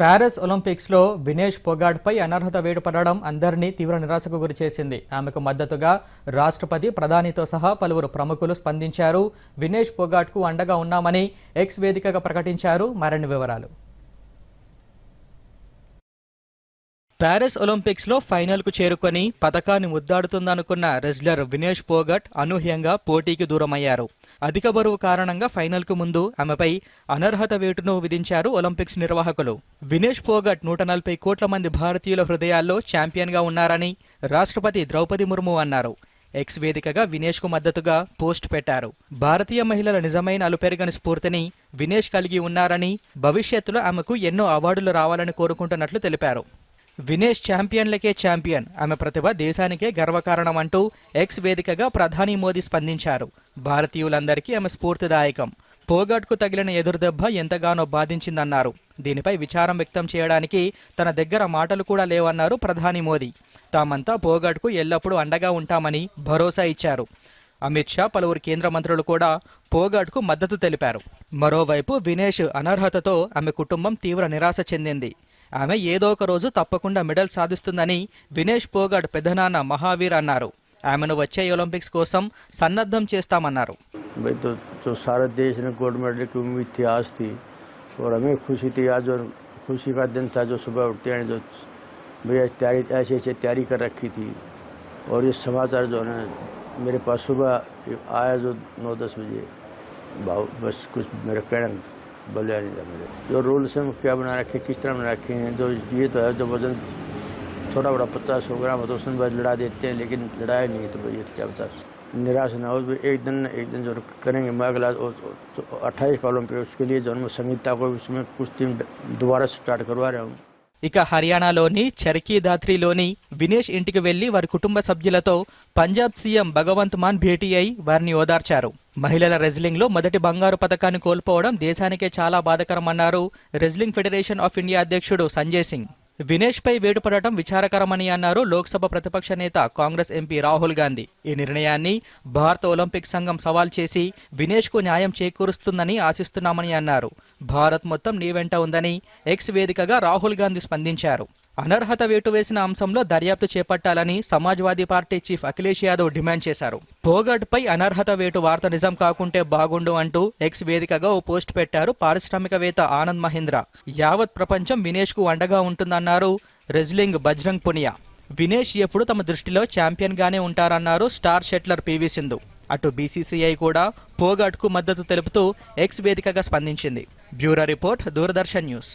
Paris ఒలింపిక్స్లో వినేష్ పొగాడ్పై అనర్హత వేటు పడడం అందరినీ తీవ్ర నిరాశకు గురిచేసింది. ఆమెకు మద్దతుగా రాష్ట్రపతి ప్రధానితో సహా పలువురు ప్రముఖులు స్పందించారు. వినేష్ పొగాట్కు అండగా ఉన్నామని ఎక్స్ వేదికగా ప్రకటించారు. మరిన్ని వివరాలు. ప్యారిస్ ఒలింపిక్స్లో ఫైనల్కు చేరుకొని పథకాన్ని ముద్దాడుతుందనుకున్న రెజ్లర్ వినేష్ పోగట్ అనూహ్యంగా పోటీకి దూరమయ్యారు. అధిక బరువు కారణంగా ఫైనల్కు ముందు ఆమెపై అనర్హత వేటును విధించారు ఒలింపిక్స్ నిర్వాహకులు. వినేష్ పోగట్ నూట నలభై కోట్ల మంది భారతీయుల హృదయాల్లో ఛాంపియన్గా ఉన్నారని రాష్ట్రపతి ద్రౌపది ముర్ము అన్నారు. ఎక్స్ వేదికగా వినేష్కు మద్దతుగా పోస్ట్ పెట్టారు. భారతీయ మహిళల నిజమైన అలుపెరగని స్ఫూర్తిని వినేష్ కలిగి ఉన్నారని భవిష్యత్తులో ఆమెకు ఎన్నో అవార్డులు రావాలని కోరుకుంటున్నట్లు తెలిపారు. వినేష్ ఛాంపియన్లకే ఛాంపియన్. ఆమె ప్రతిభ దేశానికే గర్వకారణం అంటూ ఎక్స్ వేదికగా ప్రధాని మోదీ స్పందించారు. భారతీయులందరికీ ఆమె స్ఫూర్తిదాయకం. పోగాట్కు తగిలిన ఎదురుదెబ్బ ఎంతగానో బాధించిందన్నారు. దీనిపై విచారం వ్యక్తం చేయడానికి తన దగ్గర మాటలు కూడా లేవన్నారు ప్రధాని మోదీ. తామంతా పోగాట్కు ఎల్లప్పుడూ అండగా ఉంటామని భరోసా ఇచ్చారు. అమిత్ షా పలువురు కేంద్ర మంత్రులు కూడా పోగాట్కు మద్దతు తెలిపారు. మరోవైపు వినేష్ అనర్హతతో ఆమె కుటుంబం తీవ్ర నిరాశ చెందింది. ఆమె ఏదో ఒక రోజు తప్పకుండా మెడల్ సాధిస్తుందని వినేష్ పోగాడ్ పెద్దనాన్న మహావీర్ అన్నారు ఆమెను వచ్చే ఒలింపిక్స్ కోసం సన్నద్ధం చేస్తామన్నారు भाई तो जो सारे देश ने गोल्ड मेडल की उम्मीद थी आज थी और हमें खुशी थी आज और खुशी का दिन था जो सुबह उठते हैं जो भैया तैयारी ऐसे ऐसे तैयारी कर रखी थी और ये समाचार जो है मेरे पास सुबह आया जो नौ दस बजे भाव बस कुछ मेरे कहना बोलिया नहीं था मेरे जो रूल्स हैं वो क्या बना रखे किस तरह बना रखे हैं जो ये तो है जो वजन छोटा बड़ा पचास सौ ग्राम है तो उसमें बाद लड़ा देते हैं लेकिन लड़ाया नहीं है तो भैया क्या बता निराश ना हो तो एक दिन न एक दिन जो करेंगे मैं अगला अट्ठाईस ओलंपिक उसके लिए जो है मैं संगीता को उसमें कुछ टीम दोबारा स्टार्ट करवा रहा हूँ ఇక హర్యానాలోని చర్కీ దాత్రిలోని వినేష్ ఇంటికి వెళ్లి వారి కుటుంబ సభ్యులతో పంజాబ్ సీఎం భగవంత్ మాన్ భేటీ అయి వారిని ఓదార్చారు మహిళల రెజ్లింగ్లో మొదటి బంగారు పథకాన్ని కోల్పోవడం దేశానికే చాలా బాధకరమన్నారు రెజ్లింగ్ ఫెడరేషన్ ఆఫ్ ఇండియా అధ్యక్షుడు సంజయ్ సింగ్. వినేష్పై వేడుపడటం వేటుపడటం విచారకరమని అన్నారు లోక్సభ ప్రతిపక్ష నేత కాంగ్రెస్ ఎంపీ రాహుల్ గాంధీ. ఈ నిర్ణయాన్ని భారత ఒలింపిక్ సంఘం సవాల్ చేసి వినేష్కు న్యాయం చేకూరుస్తుందని ఆశిస్తున్నామని అన్నారు. భారత్ మొత్తం నీ వెంట ఉందని ఎక్స్ వేదికగా రాహుల్ గాంధీ స్పందించారు. అనర్హత వేటు వేసిన అంశంలో దర్యాప్తు చేపట్టాలని Samajwadi party chief Akhilesh Yadav demand చేశారు. పోగడ్ పై అనర్హత వేటు వార్త నిజం కాకుంటే బాగుండు అంటూ ఎక్స్ వేదికగా ఓ పోస్ట్ పెట్టారు పారిశ్రామికవేత్త ఆనంద్ మహేంద్ర. యావత్ ప్రపంచం వినేష్కు అండగా ఉంటుందన్నారు రెజ్లింగ్ బజ్రంగ్ పునియా. వినేష్ ఎప్పుడు తమ దృష్టిలో ఛాంపియన్ గానే ఉంటారన్నారు star shuttler P V Sindhu. అటు బీసీసీఐ కూడా పోగాట్కు మద్దతు తెలుపుతూ ఎక్స్ వేదికగా స్పందించింది. Bureau report Doordarshan news.